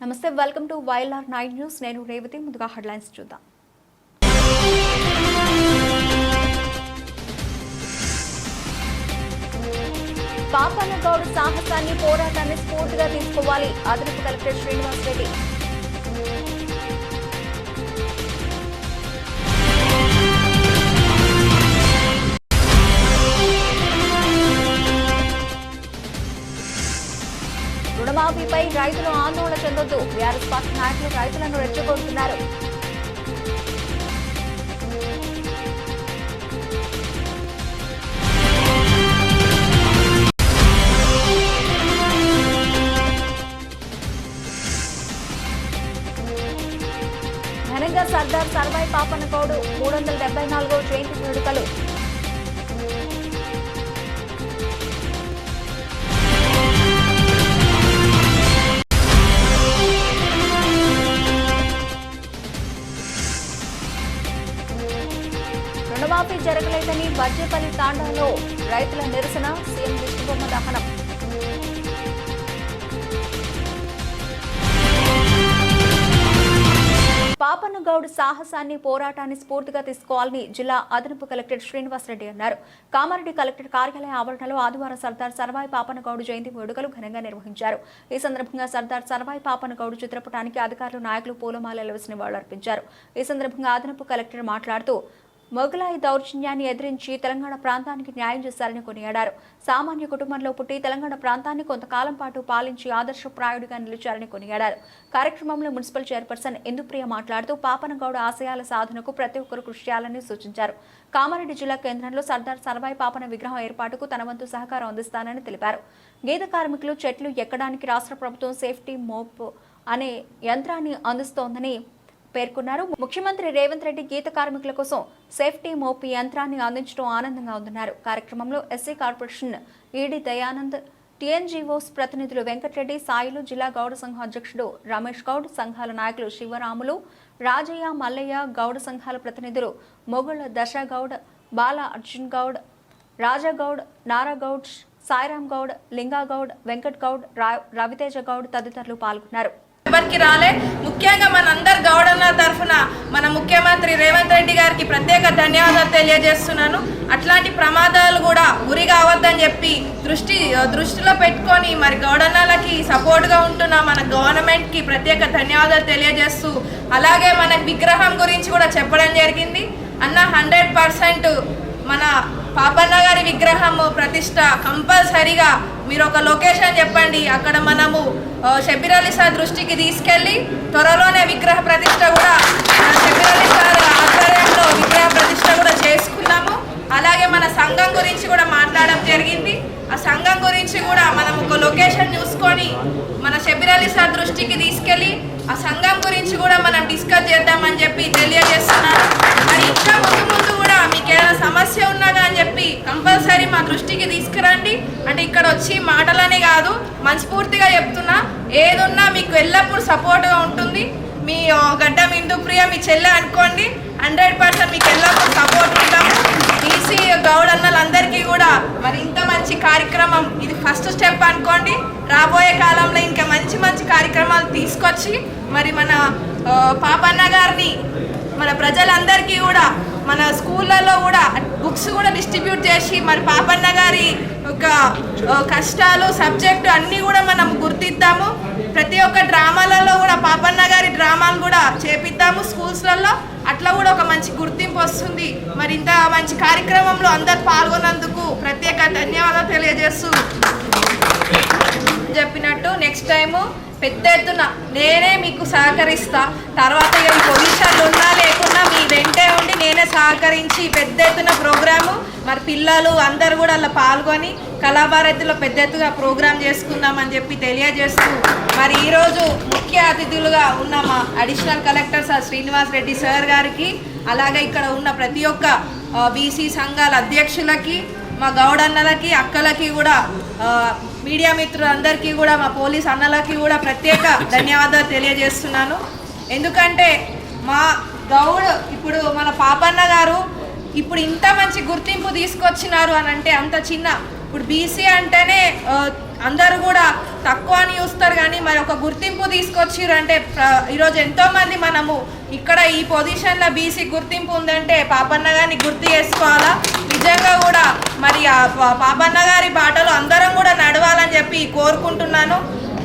నమస్తే welcome to Y L R nine news. నేను రేవతి ముందుగా హెడ్లైన్స్ చూద్దాం. పాపన్న గౌడ్ సాహసాన్ని పోరాటాన్ని స్ఫూర్తిగా తీసుకోవాలి. అదనపు కలెక్టర్ శ్రీనివాస్ రెడ్డి. రుణమాఫీపై రైతులు ఆందోళన చెందొద్దు. బీఆర్ఎస్ పార్టీ నాయకులు రైతులను రెచ్చగొడుతున్నారు. సర్దార్ సర్వాయి మూడు వందల డెబ్బై నాలుగో జయంతి వేడుకలు. రుణమాఫీ జరగలేదని బజ్జేపల్లి తాండాలో రైతుల నిరసన సీఎం విష్ణుబొమ్మ దహనం. పాపన్న గౌడ్ సాహసాన్ని పోరాటాన్ని స్ఫూర్తిగా తీసుకోవాలని జిల్లా అదనపు కలెక్టర్ శ్రీనివాసరెడ్డి అన్నారు. కామారెడ్డి కలెక్టర్ కార్యాలయ ఆవరణలో ఆదివారం సర్దార్ సర్వాయి పాపన్న గౌడ్ జయంతి వేడుకలు ఘనంగా నిర్వహించారు. ఈ సందర్భంగా సర్దార్ సర్వాయి పాపన్న గౌడ్ చిత్రపటానికి అధికారులు నాయకులు పూలమాలలు వేసి నివాళులర్పించారు. ఈ సందర్భంగా అదనపు కలెక్టర్ మాట్లాడుతూ మొఘలాయి దౌర్జన్యాన్ని ఎదిరించి తెలంగాణ ప్రాంతానికి న్యాయం చేశారని కొనియాడారు. సామాన్య కుటుంబంలో పుట్టి తెలంగాణ ప్రాంతాన్ని కొంతకాలం పాటు పాలించి ఆదర్శప్రాయుడిగా నిలిచారని కొనియాడారు. కార్యక్రమంలో మున్సిపల్ చైర్పర్సన్ ఇందుప్రియ మాట్లాడుతూ పాపనగౌడ ఆశయాల సాధనకు ప్రతి ఒక్కరు కృషి చేయాలని సూచించారు. కామారెడ్డి జిల్లా కేంద్రంలో సర్దార్ సర్వాయి పాపన విగ్రహం ఏర్పాటుకు తన వంతు సహకారం అందిస్తానని తెలిపారు. గీత కార్మికులు చెట్లు ఎక్కడానికి రాష్ట్ర ప్రభుత్వం సేఫ్టీ మోప్ అనే యంత్రాన్ని అందిస్తోందని పేర్కొన్నారు. ముఖ్యమంత్రి రేవంత్ రెడ్డి గీత కార్మికుల కోసం సేఫ్టీ మోపి యంత్రాన్ని అందించడం ఆనందంగా ఉందన్నారు. కార్యక్రమంలో SC corporation ED Dayanand TNGOs ప్రతినిధులు వెంకటరెడ్డి సాయిలు జిల్లా గౌడ సంఘం అధ్యక్షుడు రమేష్ గౌడ్ సంఘాల నాయకులు శివరాములు రాజయ్య మల్లయ్య గౌడ సంఘాల ప్రతినిధులు మొగుళ్ళ దశగౌడ్ బాల అర్జున్ గౌడ్ రాజాగౌడ్ నారాగౌడ్ సాయిరామ్ గౌడ్ లింగాగౌడ్ వెంకట్ గౌడ్ రా- రవితేజ గౌడ్ తదితరులు పాల్గొన్నారు. ఎవరికి రాలే. ముఖ్యంగా మనందరు గౌడన్న తరఫున మన ముఖ్యమంత్రి రేవంత్ రెడ్డి గారికి ప్రత్యేక ధన్యవాదాలు తెలియజేస్తున్నాను. అట్లాంటి ప్రమాదాలు కూడా గురి కావద్దని చెప్పి దృష్టి దృష్టిలో పెట్టుకొని మరి గౌడన్నలకి సపోర్ట్గా ఉంటున్న మన గవర్నమెంట్కి ప్రత్యేక ధన్యవాదాలు తెలియజేస్తూ అలాగే మన విగ్రహం గురించి కూడా చెప్పడం జరిగింది. అన్న హండ్రెడ్ పర్సెంట్ మన పాపన్న గారి విగ్రహము ప్రతిష్ట కంపల్సరీగా మీరు ఒక లొకేషన్ చెప్పండి. అక్కడ మనము ఆ, సార్ దృష్టికి తీసుకెళ్ళి త్వరలోనే విగ్రహ ప్రతిష్ట కూడా మన సార్ ఆధ్వర్యంలో విగ్రహ ప్రతిష్ట కూడా చేసుకున్నాము. అలాగే మన సంఘం గురించి కూడా మాట్లాడడం జరిగింది. ఆ సంఘం గురించి కూడా మనం ఒక లొకేషన్ చూసుకొని మన శబిరాలి సార్ దృష్టికి తీసుకెళ్ళి ఆ సంఘం గురించి కూడా మనం డిస్కస్ చేద్దామని చెప్పి తెలియజేస్తున్నాను. మరి ఇంకా ముందు ముందు కూడా మీకు ఏదైనా సమస్య ఉన్నదా అని చెప్పి కంపల్సరీ మా దృష్టికి తీసుకురండి. అంటే ఇక్కడ వచ్చి మాటలనే కాదు మనస్ఫూర్తిగా చెప్తున్నా. ఏదున్నా మీకు ఎల్లప్పుడూ సపోర్ట్గా ఉంటుంది. మీ గడ్డ ఇందు ప్రియ మీ చెల్లె అనుకోండి. హండ్రెడ్ పర్సెంట్ మీకు ఎల్లప్పుడూ సపోర్ట్ ఉంటాము. ఈసీ గౌడ్ అన్నలందరికీ కూడా మరి ఇంత మంచి కార్యక్రమం ఇది ఫస్ట్ స్టెప్ అనుకోండి. రాబోయే కాలంలో ఇంకా మంచి మంచి కార్యక్రమాలు తీసుకొచ్చి మరి మన పాపన్న గారిని మన ప్రజలందరికీ కూడా మన స్కూళ్ళల్లో కూడా బుక్స్ కూడా డిస్ట్రిబ్యూట్ చేసి మరి పాపన్న గారి ఒక కష్టాలు సబ్జెక్టు అన్నీ కూడా మనం గుర్తిద్దాము. ప్రతి ఒక్క డ్రామాలలో కూడా పాపన్న గారి డ్రామాలు కూడా చేపిద్దాము స్కూల్స్లలో. అట్లా కూడా ఒక మంచి గుర్తింపు వస్తుంది. మరి ఇంత మంచి కార్యక్రమంలో అందరు పాల్గొన్నందుకు ప్రత్యేక ధన్యవాదాలు తెలియజేస్తూ చెప్పినట్టు నెక్స్ట్ టైము పెద్ద ఎత్తున నేనే మీకు సహకరిస్తా. తర్వాత ఈ పొజిషన్లు ఉన్నా లేకున్నా మీ వెంటే ఉండి నేనే సహకరించి పెద్ద ఎత్తున ప్రోగ్రాము మరి పిల్లలు అందరు కూడా అలా పాల్గొని కళాభారతిలో పెద్ద ఎత్తుగా ప్రోగ్రాం చేసుకుందామని చెప్పి తెలియజేస్తూ మరి ఈరోజు ముఖ్య అతిథులుగా ఉన్న మా additional collector sir Srinivas Reddy sir గారికి అలాగే ఇక్కడ ఉన్న ప్రతి ఒక్క బీసీ సంఘాల అధ్యక్షులకి మా గౌడన్నలకి అక్కలకి కూడా మీడియా మిత్రులందరికీ కూడా మా పోలీస్ అన్నలకి కూడా ప్రత్యేక ధన్యవాదాలు తెలియజేస్తున్నాను. ఎందుకంటే మా గౌడ్ ఇప్పుడు మన పాపన్న గారు ఇప్పుడు ఇంత మంచి గుర్తింపు తీసుకొచ్చినారు అని అంటే అంత చిన్న. ఇప్పుడు బీసీ అంటేనే అందరూ కూడా తక్కువ అని చూస్తారు కానీ మరి ఒక గుర్తింపు తీసుకొచ్చిర్రు అంటే ఈరోజు ఎంతోమంది మనము ఇక్కడ ఈ పొజిషన్లో బీసీ గుర్తింపు ఉందంటే పాపన్న గారిని గుర్తు చేసుకోవాలా? నిజంగా కూడా మరి పా- పాపన్న గారి బాటలో అందరం కూడా నడవాలని చెప్పి కోరుకుంటున్నాను.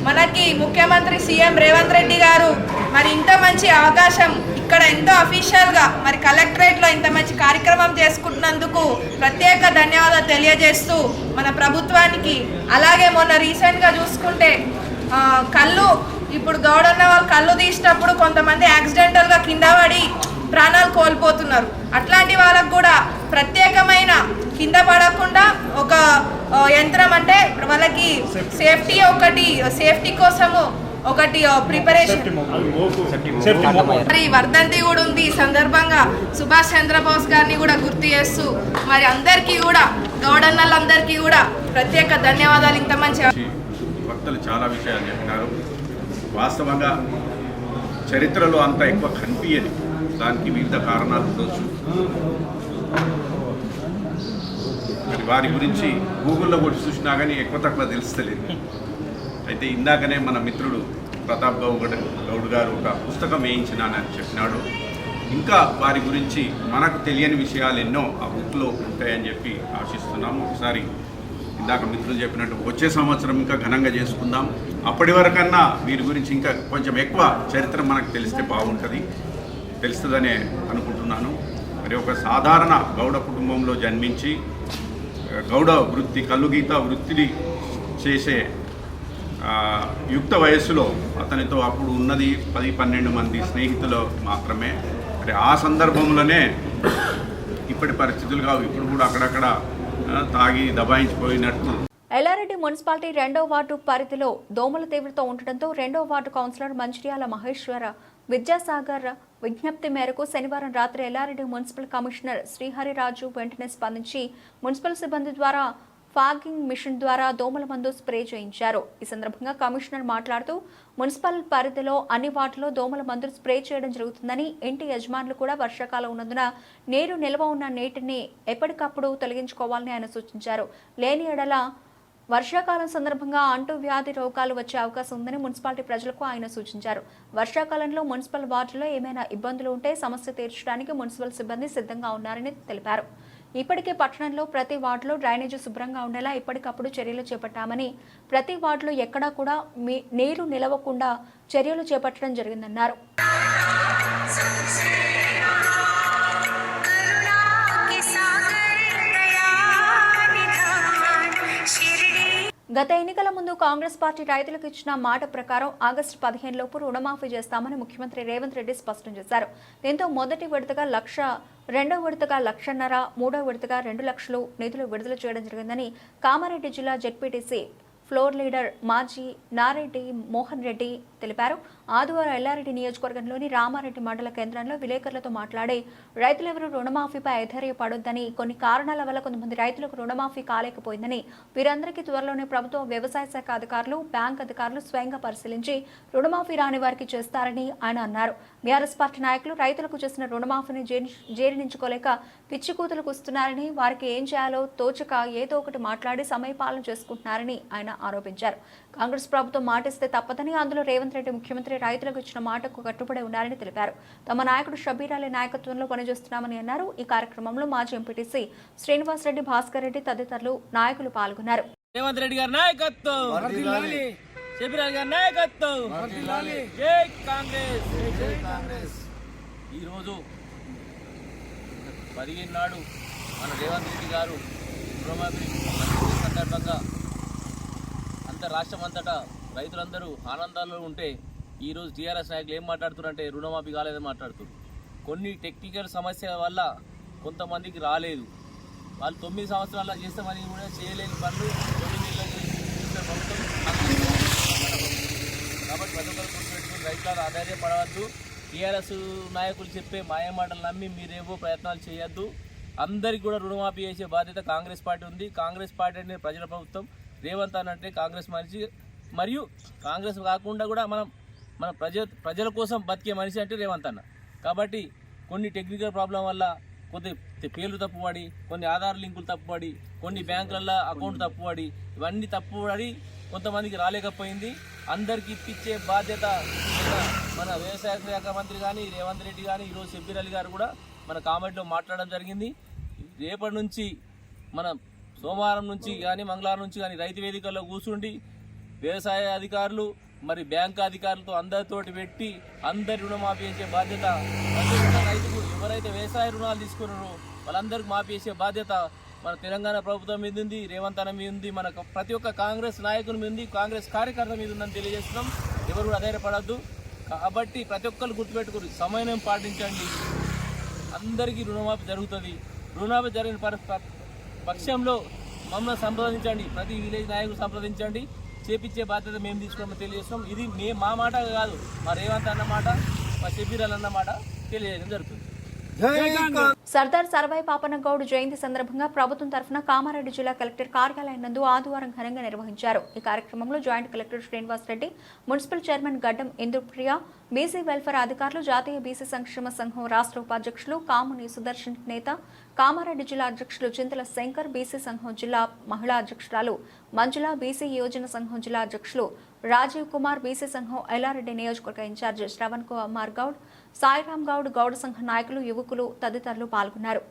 మనకి ముఖ్యమంత్రి సీఎం రేవంత్ రెడ్డి గారు మరి ఇంత మంచి అవకాశం ఇక్కడ ఎంతో అఫీషియల్గా మరి కలెక్టరేట్లో ఇంత మంచి కార్యక్రమం చేసుకుంటున్నందుకు ప్రత్యేక ధన్యవాదాలు తెలియజేస్తూ మన ప్రభుత్వానికి అలాగే మొన్న రీసెంట్గా చూసుకుంటే కళ్ళు ఇప్పుడు గౌడన్న వాళ్ళు కళ్ళు తీసినప్పుడు కొంతమంది యాక్సిడెంటల్గా కింద పడి ప్రాణాలు కోల్పోతున్నారు. అట్లాంటి వాళ్ళకు కూడా ప్రత్యేకమైన కింద పడకుండా ఒక యంత్రం అంటే వాళ్ళకి సేఫ్టీ ఒకటి సేఫ్టీ కోసము ఒకటి ప్రిపరేషన్ మరి వర్ధంతి కూడా ఉంది. ఈ సందర్భంగా సుభాష్ చంద్రబోస్ గారిని కూడా గుర్తు చేస్తూ మరి అందరికీ కూడా గౌడన్నలందరికీ కూడా ప్రత్యేక ధన్యవాదాలు ఇంత మంచి వక్తలు చాలా విషయాలు చెప్పినారు. వాస్తవంగా చరిత్రలో అంత ఎక్కువ కనిపించదు దానికి వివిధ కారణాలు ఉండొచ్చు. మరి వారి గురించి గూగుల్లో కూడా చూసినా కానీ ఎక్కువ తక్కువ తెలుస్తలేదు. అయితే ఇందాకనే మన మిత్రుడు ప్రతాప్ గౌడ్ గౌడ్ గారు ఒక పుస్తకం వేయించినానని చెప్పినాడు. ఇంకా వారి గురించి మనకు తెలియని విషయాలు ఎన్నో ఆ బుక్లో ఉంటాయని చెప్పి ఆశిస్తున్నాము. ఒకసారి ఇందాక మిత్రులు చెప్పినట్టు వచ్చే సంవత్సరం ఇంకా ఘనంగా చేసుకుందాం. అప్పటి వరకన్నా వీరి గురించి ఇంకా కొంచెం ఎక్కువ చరిత్ర మనకు తెలిస్తే బాగుంటుంది. తెలుస్తుందనే అనుకుంటున్నాను. మరి ఒక సాధారణ గౌడ కుటుంబంలో జన్మించి గౌడ వృత్తి కల్లుగీత వృత్తిని చేసే యుక్త వయస్సులో అతనితో అప్పుడు ఉన్నది పది పన్నెండు మంది స్నేహితులు మాత్రమే. మరి ఆ సందర్భంలోనే ఇప్పటి పరిస్థితులు కావు. ఇప్పుడు కూడా అక్కడక్కడ తాగి దబాయించిపోయినట్టు. ఎల్లారెడ్డి మున్సిపాలిటీ రెండో వార్డు పరిధిలో దోమల తీవ్రత ఉండటంతో రెండో వార్డు కౌన్సిలర్ మంచిర్యాల మహేశ్వర విద్యాసాగర్ విజ్ఞప్తి మేరకు శనివారం రాత్రి ఎల్లారెడ్డి మున్సిపల్ కమిషనర్ శ్రీహరిరాజు వెంటనే స్పందించి మున్సిపల్ సిబ్బంది ద్వారా ఫాగింగ్ మిషన్ ద్వారా దోమల మందు స్ప్రే చేయించారు. ఈ సందర్భంగా కమిషనర్ మాట్లాడుతూ మున్సిపల్ పరిధిలో అన్ని వాటిలో దోమల మందులు స్ప్రే చేయడం జరుగుతుందని ఇంటి యజమానులు కూడా వర్షాకాలం ఉన్నందున నీరు నిల్వ ఉన్న నీటిని ఎప్పటికప్పుడు తొలగించుకోవాలని ఆయన సూచించారు. లేని ఎడల వర్షాకాలం సందర్భంగా అంటువ్యాధి రోగాలు వచ్చే అవకాశం ఉందని మున్సిపాలిటీ ప్రజలకు ఆయన సూచించారు. వర్షాకాలంలో మున్సిపల్ వార్డులో ఏమైనా ఇబ్బందులు ఉంటే సమస్య తీర్చడానికి మున్సిపల్ సిబ్బంది సిద్ధంగా ఉన్నారని తెలిపారు. ఇప్పటికే పట్టణంలో ప్రతి వార్డులో డ్రైనేజీ శుభ్రంగా ఉండేలా ఎప్పటికప్పుడు చర్యలు చేపట్టామని ప్రతి వార్డులో ఎక్కడా కూడా మీ నీరు నిలవకుండా చర్యలు చేపట్టడం జరిగిందన్నారు. గత ఎన్నికల ముందు కాంగ్రెస్ పార్టీ రైతులకు ఇచ్చిన మాట ప్రకారం ఆగస్టు పదిహేను లోపు రుణమాఫీ చేస్తామని ముఖ్యమంత్రి రేవంత్ రెడ్డి స్పష్టం చేశారు. దీంతో మొదటి విడతగా లక్ష రెండో విడతగా లక్షన్నర మూడో విడతగా రెండు లక్షలు నిధులు విడుదల చేయడం జరిగిందని కామారెడ్డి జిల్లా జెడ్పీటీసీ ఫ్లోర్ లీడర్ మాజీ నారెడ్డి మోహన్ రెడ్డి తెలిపారు. ఆదివారం ఎల్లారెడ్డి నియోజకవర్గంలోని రామారెడ్డి మండల కేంద్రంలో విలేకరులతో మాట్లాడి రైతులెవరూ రుణమాఫీపై ఐధైర్యపడొద్దని కొన్ని కారణాల వల్ల కొంతమంది రైతులకు రుణమాఫీ కాలేకపోయిందని వీరందరికీ త్వరలోనే ప్రభుత్వం వ్యవసాయ శాఖ అధికారులు బ్యాంక్ అధికారులు స్వయంగా పరిశీలించి రుణమాఫీ రాని వారికి చేస్తారని ఆయన అన్నారు. బీఆర్ఎస్ పార్టీ నాయకులు రైతులకు చేసిన రుణమాఫీని జీర్ణించుకోలేక పిచ్చి కూతులకు వస్తున్నారని వారికి ఏం చేయాలో తోచక ఏదో ఒకటి మాట్లాడి సమయపాలన చేసుకుంటున్నారని ఆయన ఆరోపించారు. కాంగ్రెస్ ప్రభుత్వం మాటిస్తే తప్పదని అందులో రేవంత్ రెడ్డి ముఖ్యమంత్రి రైతులకు ఇచ్చిన మాటకు కట్టుబడి ఉన్నారని తెలిపారు. తమ నాయకుడు షబీర్ అలీ నాయకత్వంలో పనిచేస్తున్నామని అన్నారు. ఈ కార్యక్రమంలో మాజీ ఎంపీటీసీ శ్రీనివాస్ రెడ్డి భాస్కర్ రెడ్డి తదితరులు నాయకులు పాల్గొన్నారు. రేవంత్ రెడ్డి గారి నాయకత్వం. శబిరాల్ గారి నాయకత్వం. జై కాంగ్రెస్. జై కాంగ్రెస్. ఈరోజు పదిహేను నాడు మన రేవంత్ రెడ్డి గారు సందర్భంగా అంత రాష్ట్రం అంతటా రైతులందరూ ఆనందాల్లో ఉంటే ఈరోజు టీఆర్ఎస్ నాయకులు ఏం మాట్లాడుతున్నారంటే రుణమాఫీ కాలేదని మాట్లాడుతున్నారు. కొన్ని టెక్నికల్ సమస్య వల్ల కొంతమందికి రాలేదు. వాళ్ళు తొమ్మిది సంవత్సరాల చేస్తామని కూడా చేయలేని పనులు ప్రభుత్వం కాబట్టి ప్రతి ఒక్కరు గుర్తుపెట్టుకుని రైతులు ఆధార్యపడవద్దు టీఆర్ఎస్ నాయకులు చెప్పే మాయమాటలు నమ్మి మీరేవో ప్రయత్నాలు చేయొద్దు. అందరికీ కూడా రుణమాఫీ చేసే బాధ్యత కాంగ్రెస్ పార్టీ ఉంది. కాంగ్రెస్ పార్టీ అనేది ప్రజల ప్రభుత్వం. రేవంత్ అన్న అంటే కాంగ్రెస్ మనిషి. మరియు కాంగ్రెస్ కాకుండా కూడా మనం మన ప్రజ ప్రజల కోసం బతికే మనిషి అంటే రేవంత్ అన్న. కాబట్టి కొన్ని టెక్నికల్ ప్రాబ్లం వల్ల కొద్ది పేర్లు తప్పుపడి కొన్ని ఆధార్ లింకులు తప్పుపడి కొన్ని బ్యాంకులలో అకౌంట్ తప్పుపడి ఇవన్నీ తప్పుపడి కొంతమందికి రాలేకపోయింది. అందరికి ఇప్పించే బాధ్యత మన- మన వ్యవసాయ శాఖ మంత్రి కానీ రేవంత్ రెడ్డి కానీ ఈరోజు షబ్బీర్ అలీ గారు కూడా మన కామెంట్లో మాట్లాడడం జరిగింది. రేపటి నుంచి మన సోమవారం నుంచి కానీ మంగళవారం నుంచి కానీ రైతు వేదికల్లో కూర్చుండి వ్యవసాయ అధికారులు మరి బ్యాంకు అధికారులతో అందరితోటి పెట్టి అందరి రుణమాఫీ చేసే బాధ్యత ప్రతి ఒక్క రైతుకు ఎవరైతే వ్యవసాయ రుణాలు తీసుకున్నారో వాళ్ళందరికీ మాఫీ చేసే బాధ్యత మన తెలంగాణ ప్రభుత్వం మీద ఉంది రేవంత్ అన్న మీద ఉంది మన ప్రతి ఒక్క కాంగ్రెస్ నాయకుల మీద ఉంది కాంగ్రెస్ కార్యకర్త మీద ఉందని తెలియజేస్తున్నాం. ఎవరు కూడా అధైర్యపడద్దు. కాబట్టి ప్రతి ఒక్కరు గుర్తుపెట్టుకుని సమయం పాటించండి. అందరికీ రుణమాఫీ జరుగుతుంది. రుణమాఫీ జరిగిన పరిస్థితి పక్షంలో మమ్మల్ని సంప్రదించండి. ప్రతి విలేజ్ నాయకులు సంప్రదించండి. చేపించే బాధ్యత మేము తీసుకోమని తెలియజేస్తాం ఇది మే మా మాట కాదు. మా రేవంత్ అన్న మాట మా షబీర్ అన్న మాట తెలియజేయడం జరుగుతుంది. సర్దార్ సర్వాయి పాపనగౌడ్ జయంతి సందర్భంగా ప్రభుత్వం తరఫున కామారెడ్డి జిల్లా కలెక్టర్ కార్యాలయం నందు ఆదివారం ఘనంగా నిర్వహించారు. ఈ కార్యక్రమంలో joint collector Srinivas Reddy municipal chairman Gaddam Induprya BC welfare అధికారులు జాతీయ బీసీ సంక్షేమ సంఘం రాష్ట్ర ఉపాధ్యక్షులు కాముని సుదర్శన్ నేత కామారెడ్డి జిల్లా అధ్యక్షులు చింతల శంకర్ బీసీ సంఘం జిల్లా మహిళా అధ్యక్షురాలు మంజుల బీసీ యోజన సంఘం జిల్లా అధ్యక్షులు రాజీవ్ కుమార్ బీసీ సంఘం ఎల్లారెడ్డి నియోజకవర్గ ఇన్ఛార్జ్ శ్రవణ్ కుమార్ గౌడ్ సాయిరామ్ గౌడ్ గౌడ సంఘ నాయకులు యువకులు తదితరులు పాల్గొన్నారు.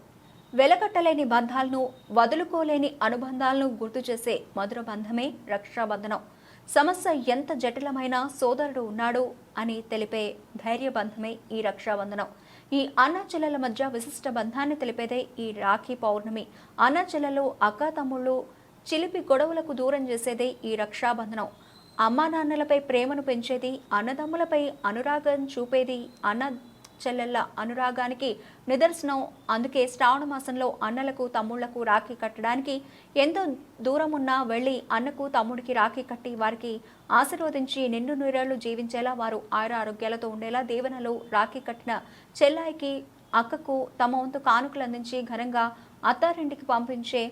వెలకట్టలేని బంధాలను వదులుకోలేని అనుబంధాలను గుర్తు చేసే మధుర బంధమే రక్షాబంధనం. సమస్య ఎంత జటిలమైన సోదరుడు ఉన్నాడు అని తెలిపే ధైర్య బంధమే ఈ రక్షాబంధనం. ఈ అన్నచెల్లెల మధ్య విశిష్ట బంధాన్ని తెలిపేదే ఈ రాఖీ పౌర్ణమి. అన్న అక్క తమ్ముళ్ళు చిలిపి గొడవలకు దూరం చేసేదే ఈ రక్షాబంధనం. అమ్మా నాన్నలపై ప్రేమను పెంచేది అన్నదమ్ములపై అనురాగం చూపేది అన్న చెల్లెళ్ళ అనురాగానికి నిదర్శనం. అందుకే శ్రావణ మాసంలో అన్నలకు తమ్ముళ్ళకు రాఖీ కట్టడానికి ఎంతో దూరం ఉన్నా వెళ్ళి అన్నకు తమ్ముడికి రాఖీ కట్టి వారికి ఆశీర్వదించి నిండు నూరేళ్ళు జీవించేలా వారు ఆయుర ఆరోగ్యాలతో ఉండేలా దీవెనలు రాఖీ కట్టిన చెల్లాయికి అక్కకు తమ వంతు కానుకలు అందించి ఘనంగా అత్తారింటికి పంపించే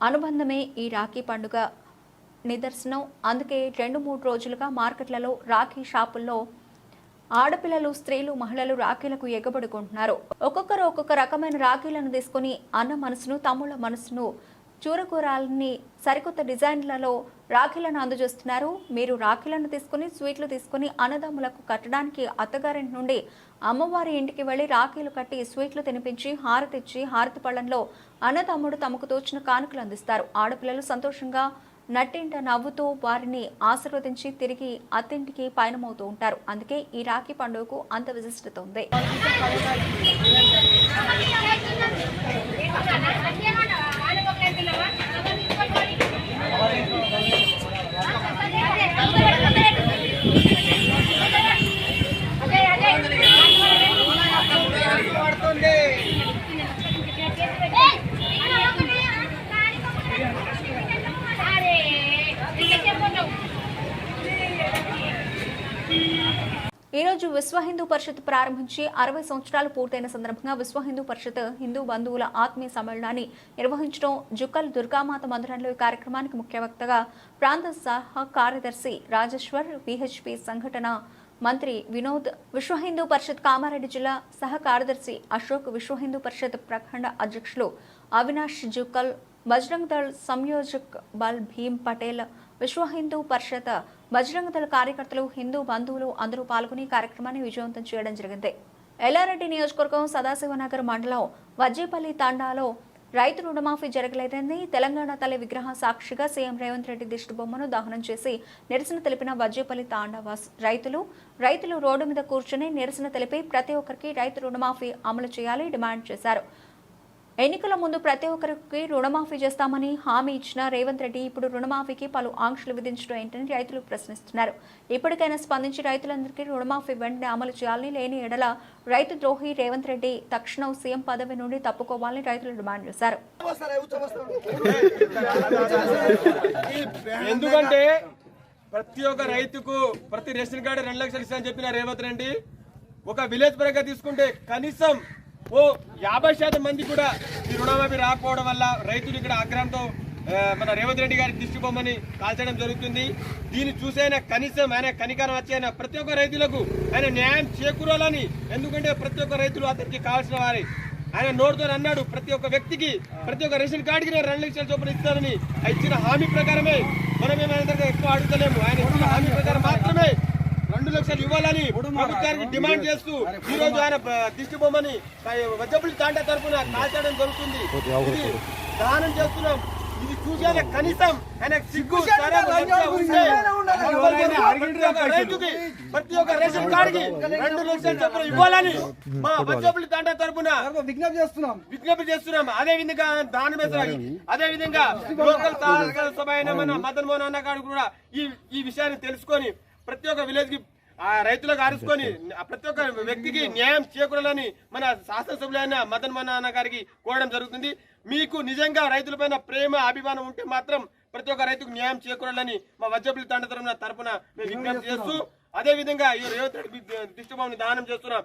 అనుబంధమే ఈ రాఖీ పండుగ. నిదర్శనం. అందుకే రెండు మూడు రోజులుగా మార్కెట్లలో రాఖీ షాపుల్లో ఆడపిల్లలు స్త్రీలు మహిళలు రాఖీలకు ఎగబడుకుంటున్నారు. ఒక్కొక్కరు ఒక్కొక్క రకమైన రాఖీలను తీసుకొని అన్న మనసును తమ్ముళ్ళ మనసును చూరకూరాలని సరికొత్త డిజైన్లలో రాఖీలను అందజేస్తున్నారు. మీరు రాఖీలను తీసుకుని స్వీట్లు తీసుకుని అన్నదమ్ములకు కట్టడానికి అత్తగారింటి నుండి అమ్మవారి ఇంటికి వెళ్ళి రాఖీలు కట్టి స్వీట్లు తినిపించి హారతిచ్చి హారతి పళ్ళంలో అన్నదమ్ముడు తమకు తోచిన కానుకలు అందిస్తారు. ఆడపిల్లలు సంతోషంగా నట్టింట నవ్వుతూ వారిని ఆశీర్వదించి తిరిగి అత్తింటికి పయనమవుతూ ఉంటారు అందుకే ఈ రాఖీ పండుగకు అంత విశిష్టత ఉంది రోజు విశ్వ హిందూ పరిషత్ ప్రారంభించి అరవై సంవత్సరాలు పూర్తయిన సందర్భంగా విశ్వ హిందూ పరిషత్ హిందూ బంధువుల ఆత్మీయ సమ్మేళనాన్ని నిర్వహించడం జుక్కల్ దుర్గామాత మందిరంలో ఈ కార్యక్రమానికి ముఖ్య వక్తగా ప్రాంత సహ కార్యదర్శి రాజేశ్వర్ విహెచ్పి సంఘటన మంత్రి వినోద్ విశ్వ హిందూ పరిషత్ కామారెడ్డి జిల్లా సహ కార్యదర్శి అశోక్ విశ్వ హిందూ పరిషత్ ప్రఖండ అధ్యక్షులు అవినాష్ జుక్కల్ బజరంగ్ దళ్ సంయోజక్ బల్ భీమ్ పటేల్ విశ్వ హిందూ పరిషత్ బజరంగ్ కార్యకర్తలు హిందూ బంధువులు అందరూ పాల్గొని కార్యక్రమాన్ని విజయవంతం చేయడం జరిగింది. ఎల్లారెడ్డి నియోజకవర్గం సదాశివనగర్ మండలం వజ్జేపల్లి తాండాలో రైతు రుణమాఫీ జరగలేదని తెలంగాణ తల్లి విగ్రహ సాక్షిగా సీఎం రేవంత్ రెడ్డి దిష్టి బొమ్మను దహనం చేసి నిరసన తెలిపిన వజ్జేపల్లి తాండావాస్ రైతులు రైతులు రోడ్డు మీద కూర్చుని నిరసన తెలిపి ప్రతి ఒక్కరికి రైతు రుణమాఫీ అమలు చేయాలి డిమాండ్ చేశారు. ఎన్నికల ముందు ప్రతి ఒక్కరికి రుణమాఫీ చేస్తామని హామీ ఇచ్చిన రేవంత్ రెడ్డి ఇప్పుడు రుణమాఫీకి పలు ఆంక్షలు విధించడం ఏంటని రైతులు ప్రశ్నిస్తున్నారు. ఇప్పటికైనా స్పందించి రైతులందరికీ రుణమాఫీ వెంటనే అమలు చేయాలని లేని ఎడల రైతు ద్రోహి రేవంత్ రెడ్డి తక్షణం సీఎం పదవి నుండి తప్పుకోవాలని రైతులు డిమాండ్ చేశారు. ఎందుకంటే ప్రతి ఒక్క రైతుకు ప్రతి రేషన్ కార్డు రెండు లక్షలు ఇస్తానని చెప్పిన రేవంత్ రెడ్డి ఒక విలేజ్ పరంగా తీసుకుంటే కనీసం ఓ యాభై శాతం మంది కూడా ఈ రుణమాఫీ రాకపోవడం వల్ల రైతులు ఇక్కడ ఆగ్రహంతో మన రేవంత్ రెడ్డి గారి దిష్టి బొమ్మని కాల్చడం జరుగుతుంది. దీన్ని చూసైనా కనీసం ఆయన కనికరం వచ్చేనా ప్రతి ఒక్క రైతులకు ఆయన న్యాయం చేకూరాలని ఎందుకంటే ప్రతి ఒక్క రైతులు అతనికి కావాల్సిన వారి. ఆయన నోటితో అన్నాడు ప్రతి ఒక్క వ్యక్తికి ప్రతి ఒక్క రేషన్ కార్డుకి నేను రెండు లక్షల చొప్పున ఇస్తానని. ఆ ఇచ్చిన హామీ ప్రకారమే మనం ఏమైనా ఎక్కువ అడుగుతలేము. ఆయన ఇచ్చిన హామీ ప్రకారం మాత్రమే రెండు లక్షలు ఇవ్వాలని ప్రభుత్వానికి డిమాండ్ చేస్తూ ఈ రోజు ఆయన దిష్టి బొమ్మని వజ్రపుల్లి తాండా తరఫున కాల్చడం జరుగుతుంది. దానం చేస్తున్నాం. ఇది కనీసం ఆయన సిగ్గు ప్రతి ఒక్క రైతుకి ప్రతి ఒక్క రేషన్ కార్డుకి రెండు లక్షల చొప్పున ఇవ్వాలని మా తరఫున విజ్ఞప్తి చేస్తున్నాం. విజ్ఞప్తి చేస్తున్నాం. అదే విధంగా దాని మీద అదే విధంగా లోకల్ సభ అయిన మన మదన్ మోహన్ అన్న గారు కూడా ఈ ఈ విషయాన్ని తెలుసుకొని ప్రతి ఒక్క విలేజ్కి ఆ రైతులకు ఆరుచుకొని ప్రతి ఒక్క వ్యక్తికి న్యాయం చేకూరాలని మన శాసనసభ్యులైన మదన్ మోహన్ అన్న గారికి కోరడం జరుగుతుంది. మీకు నిజంగా రైతులపైన ప్రేమ అభిమానం ఉంటే మాత్రం ప్రతి ఒక్క రైతుకు న్యాయం చేకూరాలని మా వజ్రపల్లి తండ తరఫున తరపున మేము విజ్ఞప్తి చేస్తూ అదే విధంగా ఈ రేవంత్ రెడ్డి దిష్టిభావం దానం చేస్తున్నాం.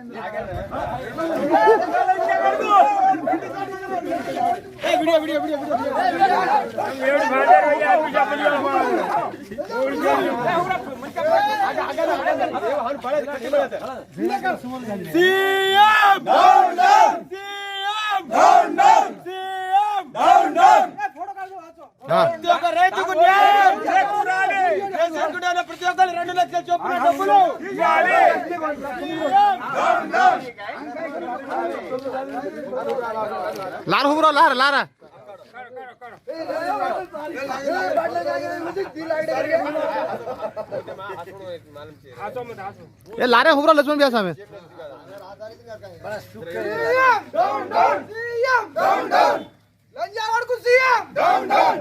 CM down down CM down down CM down down photo কাটো হাতো రైతుకు న్యాయం చేసుకుంటున్న ప్రతి ఒక్కరు రెండు లక్షలు చొప్పున డబ్బులు లార హుబ్రో లార లారా એ લારે હુબરા લક્ષ્મણ બે સામે ડાઉન ડાઉન ડાઉન ડાઉન લંજાવડ કુ સીએમ ડાઉન ડાઉન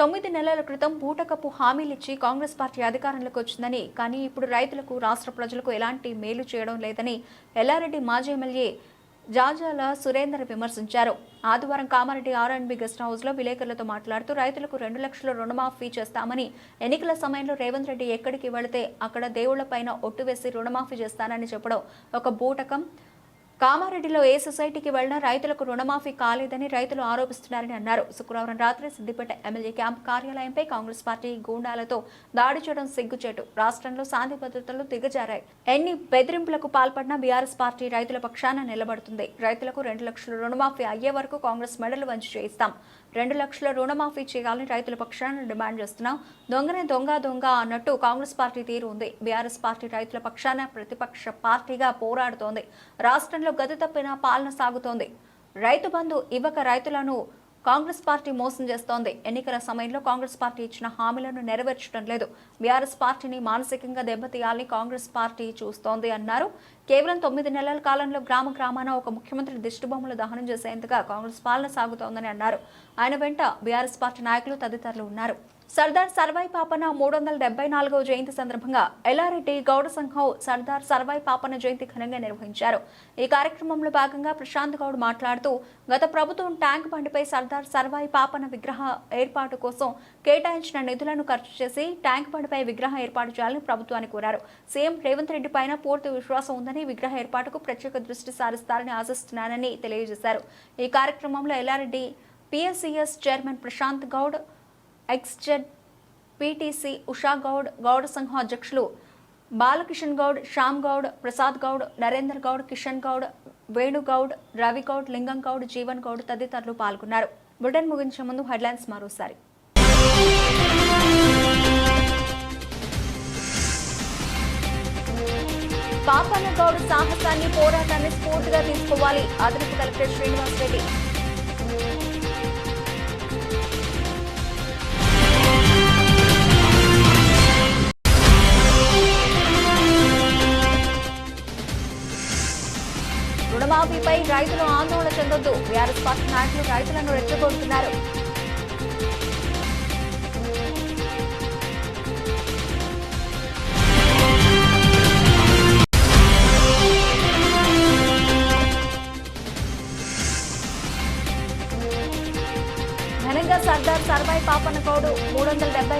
తొమ్మిది నెలల క్రితం బూటకపు హామీలిచ్చి కాంగ్రెస్ పార్టీ అధికారంలోకి వచ్చిందని కానీ ఇప్పుడు రైతులకు రాష్ట్ర ప్రజలకు ఎలాంటి మేలు చేయడం లేదని ఎల్లారెడ్డి మాజీ ఎమ్మెల్యే జాజాల సురేందర్ విమర్శించారు. ఆదివారం Kamareddy R and B guest హౌస్లో విలేకరులతో మాట్లాడుతూ రైతులకు రెండు లక్షల రుణమాఫీ చేస్తామని ఎన్నికల సమయంలో రేవంత్ రెడ్డి ఎక్కడికి వెళితే అక్కడ దేవుళ్ళపైన ఒట్టు వేసి రుణమాఫీ చేస్తానని చెప్పడం ఒక బూటకం. కామారెడ్డిలో ఏ సొసైటీకి వెళ్ళినా రైతులకు రుణమాఫీ కాలేదని రైతులు ఆరోపిస్తున్నారని అన్నారు. శుక్రవారం రాత్రి సిద్దిపేట ఎమ్మెల్యే క్యాంప్ కార్యాలయంపై కాంగ్రెస్ పార్టీ గూండాలతో దాడి చేయడం సిగ్గుచేటు. రాష్ట్రంలో శాంతి భద్రతలు దిగజారాయి. ఎన్ని బెదిరింపులకు పాల్పడినా బీఆర్ఎస్ పార్టీ రైతుల పక్షాన నిలబడుతుంది. రైతులకు రెండు లక్షల రుణమాఫీ అయ్యే వరకు కాంగ్రెస్ మెడలు వంచి చేయిస్తాం. రెండు లక్షల రుణమాఫీ చేయాలని రైతుల పక్షాన డిమాండ్ చేస్తున్నాం. దొంగనే దొంగ దొంగ అన్నట్టు కాంగ్రెస్ పార్టీ తీరు ఉంది. బీఆర్ఎస్ పార్టీ రైతుల పక్షాన ప్రతిపక్ష పార్టీగా పోరాడుతోంది. రాష్ట్రంలో గది తప్పిన పాలన సాగుతోంది. రైతు బంధు ఇవ్వక రైతులను కాంగ్రెస్ పార్టీ మోసం చేస్తోంది. ఎన్నికల సమయంలో కాంగ్రెస్ పార్టీ ఇచ్చిన హామీలను నెరవేర్చడం లేదు. బీఆర్ఎస్ పార్టీని మానసికంగా దెబ్బతీయాలని కాంగ్రెస్ పార్టీ చూస్తోంది అన్నారు. కేవలం తొమ్మిది నెలల కాలంలో గ్రామ గ్రామాన ఒక ముఖ్యమంత్రి దిష్టిబొమ్మలు దహనం చేసేందుగా కాంగ్రెస్ పాలన సాగుతోందని అన్నారు. ఆయన వెంట బీఆర్ఎస్ పార్టీ నాయకులు తదితరులు ఉన్నారు. సర్దార్ సర్వాయి పాపన మూడు వందల డెబ్బై నాలుగవ జయంతి సందర్భంగా ఎల్లారెడ్డి గౌడ సంఘం సర్దార్ సర్వాయి పాపన జయంతి ఘనంగా నిర్వహించారు. ఈ కార్యక్రమంలో భాగంగా ప్రశాంత్ గౌడ్ మాట్లాడుతూ గత ప్రభుత్వం ట్యాంక్ బండిపై సర్దార్ సర్వాయి పాపన విగ్రహ ఏర్పాటు కోసం కేటాయించిన నిధులను ఖర్చు చేసి ట్యాంక్ బండిపై విగ్రహం ఏర్పాటు చేయాలని ప్రభుత్వాన్ని కోరారు. సీఎం రేవంత్ రెడ్డి పైన పూర్తి విశ్వాసం ఉందని విగ్రహ ఏర్పాటుకు ప్రత్యేక దృష్టి సారిస్తారని ఆశిస్తున్నానని తెలియజేశారు. ఈ కార్యక్రమంలో Yellareddy PSCS chairman Prashanth Goud ex Z PTC Usha Goud Gowda సంఘం అధ్యక్షులు బాలకిషన్ గౌడ్ శ్యామ్ గౌడ్ ప్రసాద్ గౌడ్ నరేందర్ గౌడ్ కిషన్ గౌడ్ వేణుగౌడ్ రవిగౌడ్ లింగం గౌడ్ జీవన్ గౌడ్ తదితరులు పాల్గొన్నారు. బ్రిటన్ ముగించే ముందు హెడ్లైన్స్ మరోసారి. పాపన్న గౌడ్ సాహసాన్ని పోరాటాన్ని స్ఫూర్తిగా తీసుకోవాలి. అదనపు కలెక్టర్ శ్రీనివాస్ రెడ్డి. రైతులు ఆందోళన చెందొద్దు. బీఆర్ఎస్ పార్టీ నాయకులు రైతులను రెచ్చగొడుతున్నారు. ఘనంగా సర్దార్ సర్వాయి పాపన్న గౌడు మూడు వందల డెబ్బై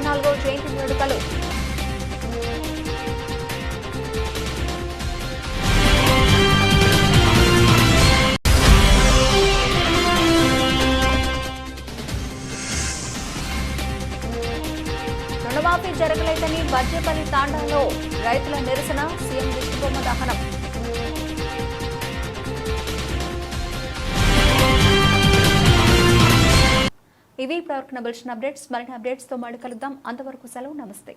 రుణమాఫీ జరగలేదని బజ్జేపల్లి తాండాలో రైతుల నిరసన సీఎం విష్ణుబొమ్మ దహనం. ఇవి ఇప్పటివరకు నబల్సిన అప్డేట్స్. మరిన్ని అప్డేట్స్తో మళ్ళీ కలుద్దాం. అంతవరకు సెలవు. నమస్తే.